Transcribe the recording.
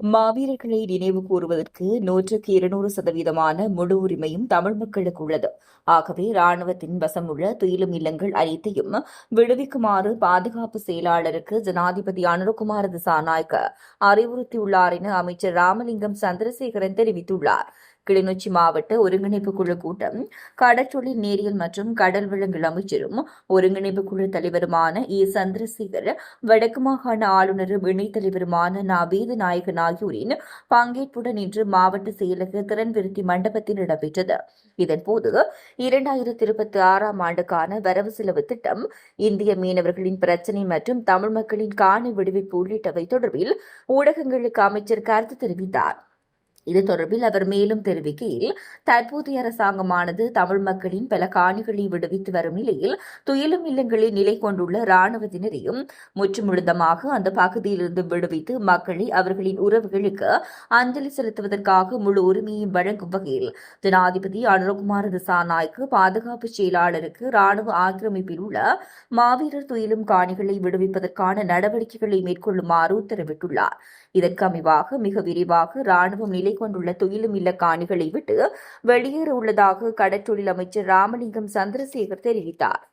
மாவீரர்களை நினைவு கூறுவதற்கு நூற்றுக்கு இருநூறு சதவீதமான முழு உரிமையும் தமிழ் மக்களுக்கு உள்ளது. ஆகவே ராணுவத்தின் வசமுள்ள துயிலும் இல்லங்கள் அனைத்தையும் விடுவிக்குமாறு பாதுகாப்பு செயலாளருக்கு ஜனாதிபதி அனுரகுமார் திசாநாயக்க அறிவுறுத்தியுள்ளார் என அமைச்சர் ராமலிங்கம் சந்திரசேகரன் தெரிவித்துள்ளார். கிளிநொச்சி மாவட்ட ஒருங்கிணைப்பு குழு கூட்டம் கடற்றொழில் நேரியல் மற்றும் கடல் வளங்கள் அமைச்சரும் ஒருங்கிணைப்பு குழு தலைவருமான இ. சந்திரசேகர் வடக்கு மாகாண ஆளுநரும் இணைத் தலைவருமான நா. வேதநாயகன் ஆகியோரின் பங்கேற்புடன் இன்று மாவட்ட செயலக திறன் விருத்தி மண்டபத்தில் இடம்பெற்றது இதன்போது இரண்டாயிரத்தி இருபத்தி ஆறாம் ஆண்டுக்கான வரவு செலவு திட்டம் இந்திய மீனவர்களின் பிரச்சினை மற்றும் தமிழ் மக்களின் காணி விடுவிப்பு உள்ளிட்டவை தொடர்பில் ஊடகங்களுக்கு அமைச்சர் கருத்து தெரிவித்தார். இது தொடர்பில் அவர் மேலும் தெரிவிக்கையில் தற்போதைய அரசாங்கமானது தமிழ் மக்களின் பல காணிகளை விடுவித்து வரும் நிலையில் துயிலும் இல்லங்களில் நிலை கொண்டுள்ள இராணுவத்தினரையும் முற்றுமுழுதமாக அந்த பகுதியிலிருந்து விடுவித்து மக்களை அவர்களின் உறவுகளுக்கு அஞ்சலி செலுத்துவதற்காக முழு உரிமையும் வழங்கும் வகையில் ஜனாதிபதி அனுரகுமார் திசாநாய்க்கு பாதுகாப்பு செயலாளருக்கு ராணுவ ஆக்கிரமிப்பில் உள்ள மாவீரர் துயிலும் காணிகளை விடுவிப்பதற்கான நடவடிக்கைகளை மேற்கொள்ளுமாறு உத்தரவிட்டுள்ளார். இதற்கு அமைவாக மிக விரிவாக ராணுவம் நிலை கொண்டுள்ள துயிலும் இல்ல காணிகளை விட்டு வெளியேற உள்ளதாக கடற்றொழில் அமைச்சர் ராமலிங்கம் சந்திரசேகர் தெரிவித்தார்.